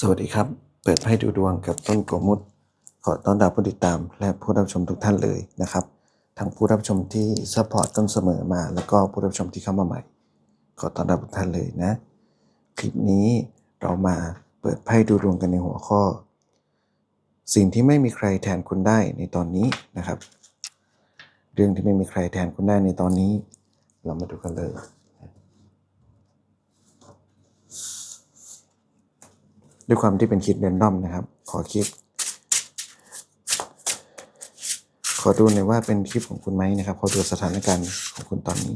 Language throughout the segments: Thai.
สวัสดีครับ เปิดให้ดูดวงกับต้นโกมุตขอต้อนรับผู้ติดตามและผู้รับชมทุกท่านเลยนะครับ ทั้งผู้รับชมที่ซัพพอร์ตต้นเสมอมา แล้วก็ผู้รับชมที่เข้ามาใหม่ ขอต้อนรับทุกท่านเลยนะ คลิปนี้เรามาเปิดไพ่ดูดวงกันในหัวข้อ สิ่งที่ไม่มีใครแทนคุณได้ในตอนนี้นะครับ เรื่องที่ไม่มีใครแทนคุณได้ในตอนนี้ เรามาดูกันเลย ด้วยความที่เป็นคลิปเรนดอมนะครับ ขอคลิป ขอดูหน่อยว่าเป็นคลิปของคุณไหมนะครับ ขอดูสถานการณ์ของคุณตอนนี้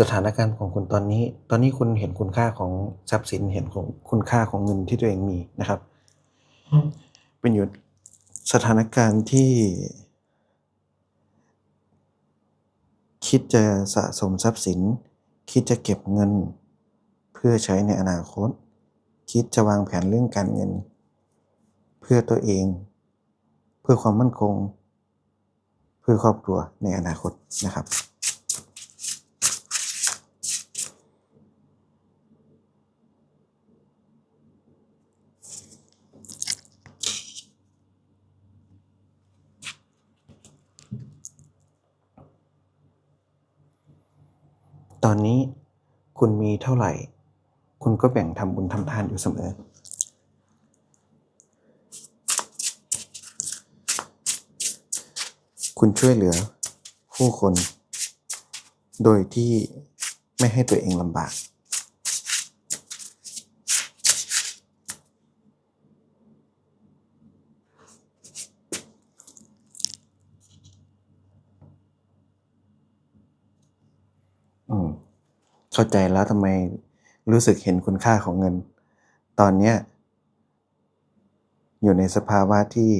สถานการณ์ของคุณตอนนี้ ตอนนี้คุณเห็นคุณค่าของทรัพย์สินเห็นของคุณค่าของเงินที่ตัวเองมีนะครับ เป็นอยู่สถานการณ์ที่ คิดจะสะสมทรัพย์สิน คิดจะเก็บเงิน เพื่อใช้ในอนาคต คิดจะวางแผนเรื่องการเงิน เพื่อตัวเอง เพื่อความมั่นคง เพื่อครอบครัวในอนาคตนะครับ ตอนนี้ คุณมีเท่าไหร่ คุณก็แบ่งทำบุญทำทานอยู่เสมอ คุณช่วยเหลือผู้คน โดยที่ไม่ให้ตัวเองลำบาก เข้าใจแล้วทำไมรู้สึกเห็นคุณค่าของเงิน ตอนเนี้ยอยู่ในสภาวะที่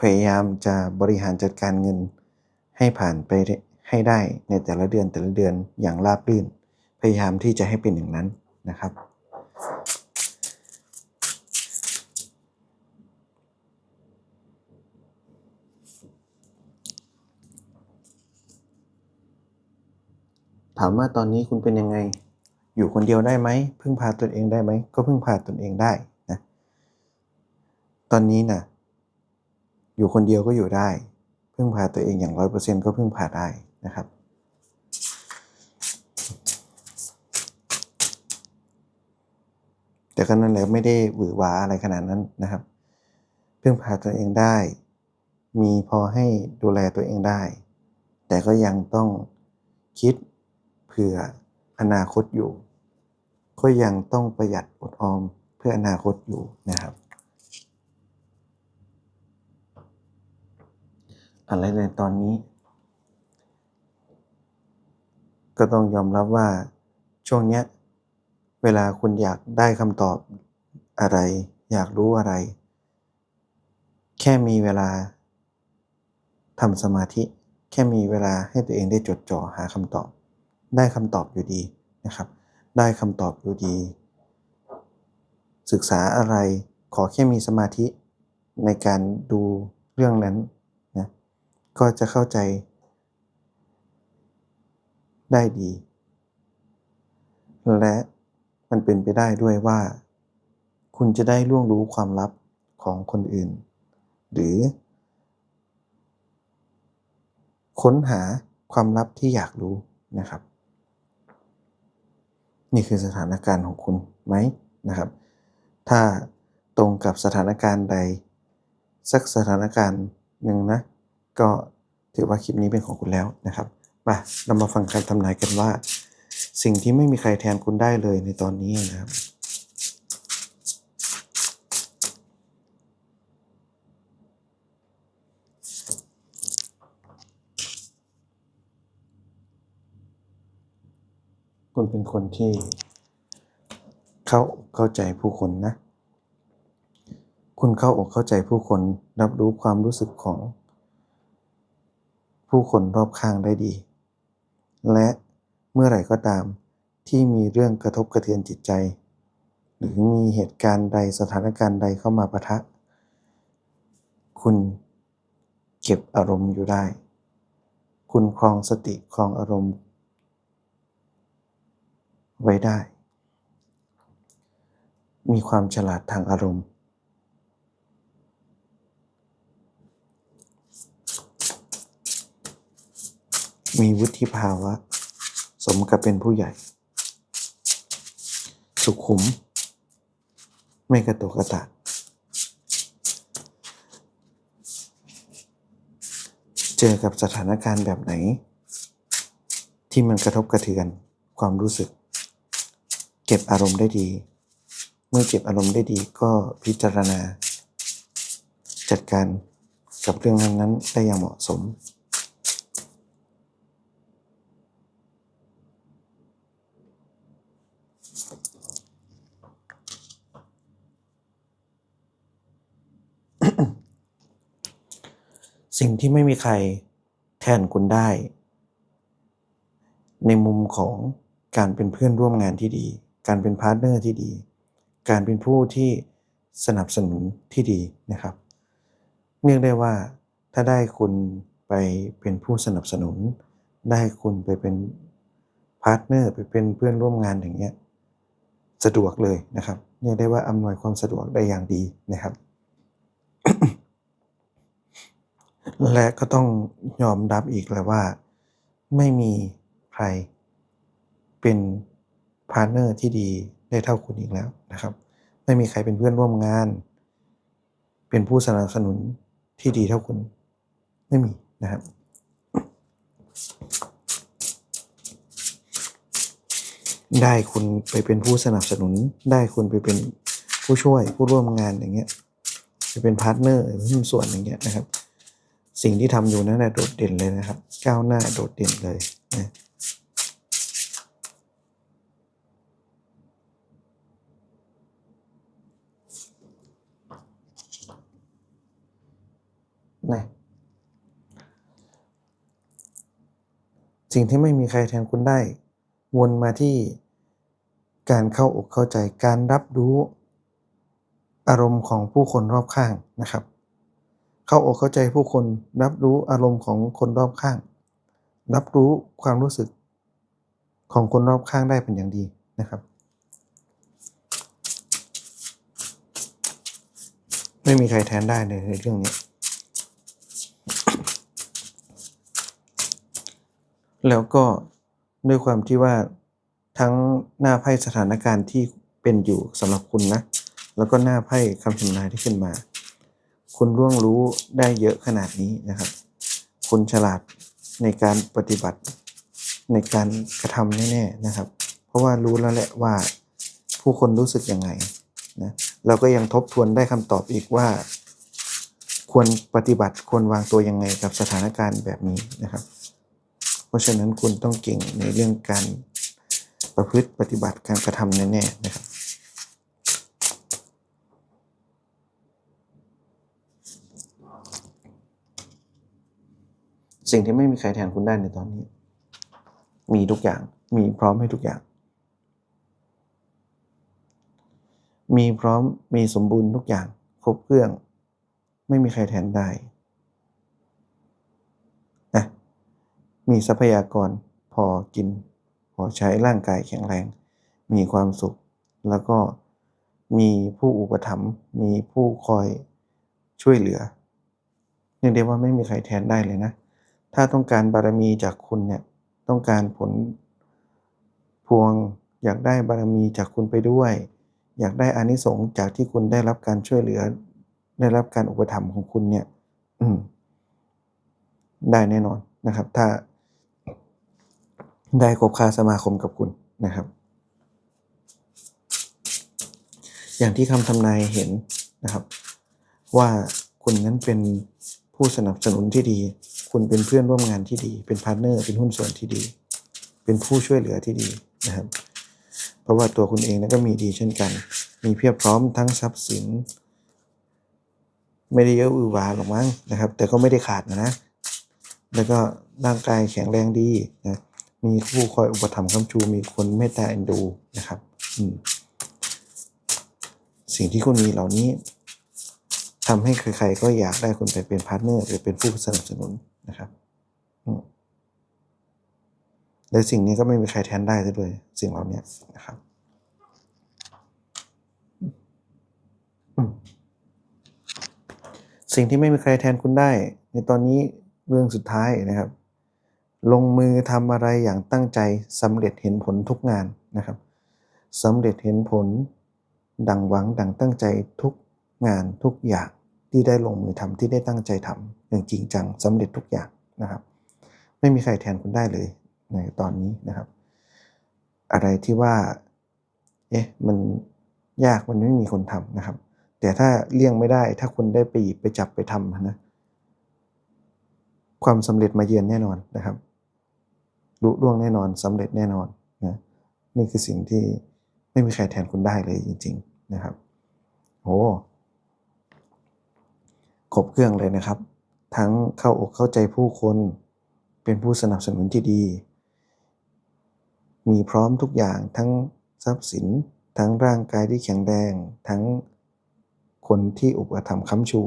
พยายามจะบริหารจัดการเงิน ให้ผ่านไปให้ได้ในแต่ละเดือนแต่ละเดือนอย่างราบรื่น พยายามที่จะให้เป็นอย่างนั้นนะครับ ถามว่าตอนนี้คุณเป็นยังไง อยู่คนเดียวได้ไหมพึ่งพาตนเองได้ไหมก็พึ่งพาตนเองได้นะตอนนี้นะอยู่คนเดียวก็อยู่ได้ พึ่งพาตัวเองอย่างร้อยเปอร์เซ็นก็พึ่งพาได้นะครับแต่ก็นั่นแหละไม่ได้หวือหวาอะไรขนาดนั้นนะครับพึ่งพาตัวเองได้ มีพอให้ดูแลตัวเองได้ แต่ก็ยังต้องคิด เผื่ออนาคตอยู่ ก็ยังต้องประหยัดอดออมเพื่ออนาคตอยู่นะครับอะไรในตอนนี้ ก็ต้องยอมรับว่าช่วงเนี้ยเวลาคุณอยากได้คำตอบอะไร อยากรู้อะไร แค่มีเวลาทำสมาธิ แค่มีเวลาให้ตัวเองได้จดจ่อหาคำตอบ ได้คำตอบอยู่ดีนะครับ ได้คำตอบอยู่ดี ศึกษาอะไรขอแค่มีสมาธิในการดูเรื่องนั้นนะก็จะเข้าใจได้ดี และมันเป็นไปได้ด้วยว่า คุณจะได้ล่วงรู้ความลับของคนอื่น หรือ ค้นหาความลับที่อยากรู้นะครับ นี่คือสถานการณ์ของคุณไหมนะครับ ถ้าตรงกับสถานการณ์ใด สักสถานการณ์หนึ่งนะ ก็ถือว่าคลิปนี้เป็นของคุณแล้วนะครับมาเรามาฟังการทำนายกันว่า สิ่งที่ไม่มีใครแทนคุณได้เลยในตอนนี้นะครับ คุณเป็นคนที่ เข้าเข้าใจผู้คนนะ คุณเข้าอกเข้าใจผู้คนรับรู้ความรู้สึกของ ผู้คนรอบข้างได้ดี และเมื่อไหร่ก็ตามที่มีเรื่องกระทบกระเทือนจิตใจ หรือมีเหตุการณ์ใดสถานการณ์ใดเข้ามาปะทะ คุณเก็บอารมณ์อยู่ได้ คุณครองสติครองอารมณ์ ไว้ได้ มีความฉลาดทางอารมณ์ มีวุฒิภาวะ สมกับเป็นผู้ใหญ่ สุขุม ไม่กระตุกกระตากเจอกับสถานการณ์แบบไหน ที่มันกระทบกระเทือนความรู้สึก เก็บอารมณ์ได้ดี เมื่อเก็บอารมณ์ได้ดีก็พิจารณา จัดการกับเรื่องนั้นๆได้อย่างเหมาะสม สิ่งที่ไม่มีใครแทนคุณได้ ในมุมของการเป็นเพื่อนร่วมงานที่ดี การเป็นพาร์ทเนอร์ที่ดี การเป็นผู้ที่สนับสนุนที่ดีนะครับเนื่องได้ว่าถ้าได้คุณไปเป็นผู้สนับสนุน ได้คุณไปเป็นพาร์ทเนอร์ไปเป็นเพื่อนร่วมงานอย่างเงี้ยสะดวกเลยนะครับเรียกได้ว่าอำนวยความสะดวกได้อย่างดีนะครับ และก็ต้องยอมรับอีกแล้วว่า ไม่มีใครเป็น พาร์ทเนอร์ที่ดีได้เท่าคุณอีกแล้วนะครับ ไม่มีใครเป็นเพื่อนร่วมงาน เป็นผู้สนับสนุนที่ดีเท่าคุณ ไม่มีนะครับ ได้คุณไปเป็นผู้สนับสนุน ได้คุณไปเป็นผู้ช่วยผู้ร่วมงานอย่างเงี้ยไปเป็นพาร์ทเนอร์หุ้นส่วนอย่างเงี้ยนะครับ สิ่งที่ทำอยู่นั้นนะโดดเด่นเลยนะครับ ก้าวหน้าโดดเด่นเลยนะ นะสิ่งที่ไม่มีใครแทนคุณได้ วนมาที่การเข้าอกเข้าใจการรับรู้อารมณ์ของผู้คนรอบข้างนะครับ เข้าอกเข้าใจผู้คนรับรู้อารมณ์ของคนรอบข้าง รับรู้ความรู้สึกของคนรอบข้างได้เป็นอย่างดีนะครับ ไม่มีใครแทนได้เลยในเรื่องนี้ แล้วก็ด้วยความที่ว่าทั้งหน้าไพ่สถานการณ์ที่เป็นอยู่สำหรับคุณนะ แล้วก็หน้าไพ่คำทำนายที่ขึ้นมา คุณร่วงรู้ได้เยอะขนาดนี้นะครับ คุณฉลาดในการปฏิบัติในการกระทำแน่ๆนะครับ เพราะว่ารู้แล้วแหละว่าผู้คนรู้สึกยังไงนะเราก็ยังทบทวนได้คำตอบอีกว่า ควรปฏิบัติควรวางตัวยังไงกับสถานการณ์แบบนี้นะครับ เพราะฉะนั้นคุณต้องเก่งในเรื่องการประพฤติปฏิบัติการกระทำแน่ๆนะครับสิ่งที่ไม่มีใครแทนคุณได้ในตอนนี้ มีทุกอย่าง มีพร้อมให้ทุกอย่าง มีพร้อมมีสมบูรณ์ทุกอย่าง ครบเครื่อง ไม่มีใครแทนได้นะ มีทรัพยากรพอกิน พอใช้ร่างกายแข็งแรง มีความสุข แล้วก็มีผู้อุปถัมภ์มีผู้คอยช่วยเหลือเรียกได้ว่าไม่มีใครแทนได้เลยนะ ถ้าต้องการบารมีจากคุณเนี่ยต้องการผลพวงอยากได้บารมีจากคุณไปด้วย อยากได้อานิสงส์จากที่คุณได้รับการช่วยเหลือ ได้รับการอุปถัมภ์ของคุณเนี่ยได้แน่นอนนะครับ ถ้า ได้คบค้าสมาคมกับคุณนะครับ อย่างที่คำทำนายเห็นนะครับ ว่าคุณนั้นเป็นผู้สนับสนุนที่ดี คุณเป็นเพื่อนร่วมงานที่ดี เป็นพาร์ทเนอร์ เป็นหุ้นส่วนที่ดี เป็นผู้ช่วยเหลือที่ดีนะครับ เพราะว่าตัวคุณเองนั้นก็มีดีเช่นกัน มีเพียบพร้อมทั้งทรัพย์สิน ไม่ได้เยอะอือวาหรอกมั้งนะครับ แต่ก็ไม่ได้ขาดนะนะ แล้วก็ร่างกายแข็งแรงดีนะ มีผู้คอยอุปถัมภ์คำชู มีคนเมตตาเอ็นดูนะครับอืสิ่งที่คุณมีเหล่านี้ทำให้ใครๆก็อยากได้คุณไปเป็นพาร์ทเนอร์หรือเป็นผู้สนับสนุนนะครับและสิ่งนี้ก็ไม่มีใครแทนได้ซะด้วยสิ่งเหล่านี้นะครับสิ่งที่ไม่มีใครแทนคุณได้ ในตอนนี้เรื่องสุดท้ายนะครับ ลงมือทำอะไรอย่างตั้งใจสำเร็จเห็นผลทุกงานนะครับสำเร็จเห็นผล ดังหวังดังตั้งใจทุกงานทุกอย่างที่ได้ลงมือทำที่ได้ตั้งใจทำอย่างจริงจังสำเร็จทุกอย่างนะครับ ไม่มีใครแทนคุณได้เลยในตอนนี้นะครับ อะไรที่ว่าเอ๊ะมันยากมันไม่มีคนทำนะครับ แต่ถ้าเลี่ยงไม่ได้ถ้าคุณได้ไปหยิบไปจับไปทำนะความสำเร็จมาเยือนแน่นอนนะครับ ลุล่วงแน่นอนสำเร็จแน่นอนนะนี่คือสิ่งที่ไม่มีใครแทนคุณได้เลยจริง ๆนะครับโอ้ครบเครื่องเลยนะครับ ทั้งเข้าอกเข้าใจผู้คนเป็นผู้สนับสนุนที่ดี มีพร้อมทุกอย่างทั้งทรัพย์สิน ทั้งร่างกายที่แข็งแรง ทั้งคนที่อุปถัมภ์ค้ำชู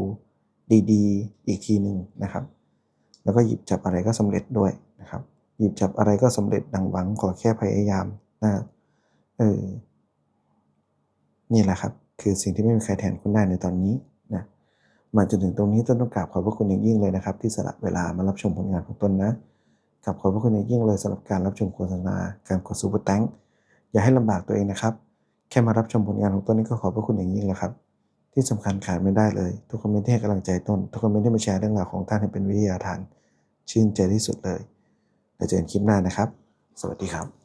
ดี ๆ อีกทีหนึ่งนะครับ แล้วก็หยิบจับอะไรก็สำเร็จด้วยนะครับ หยิบจับอะไรก็สำเร็จดังหวังขอแค่พยายามนะเออนี่แหละครับ คือสิ่งที่ไม่มีใครแทนคุณได้ในตอนนี้นะมาจนถึงตรงนี้ต้นต้องกราบขอบพระคุณอย่างยิ่งเลยนะครับ ที่สละเวลามารับชมผลงานของตนนะกราบขอบพระคุณอย่างยิ่งเลยสำหรับการรับชมโฆษณาการกดซูเปอร์แตงอย่าให้ลำบากตัวเองนะครับ แค่มารับชมผลงานของต้นนี้ก็ขอบพระคุณอย่างยิ่งแล้วครับ ที่สำคัญขาดไม่ได้เลย ทุกคอมเมนต์ที่ให้กำลังใจต้น ทุกคอมเมนต์ที่มาแชร์เรื่องราวของท่านให้เป็นวิทยาทาน ชื่นใจที่สุดเลย แล้วเจอกันคลิปหน้านะครับ สวัสดีครับ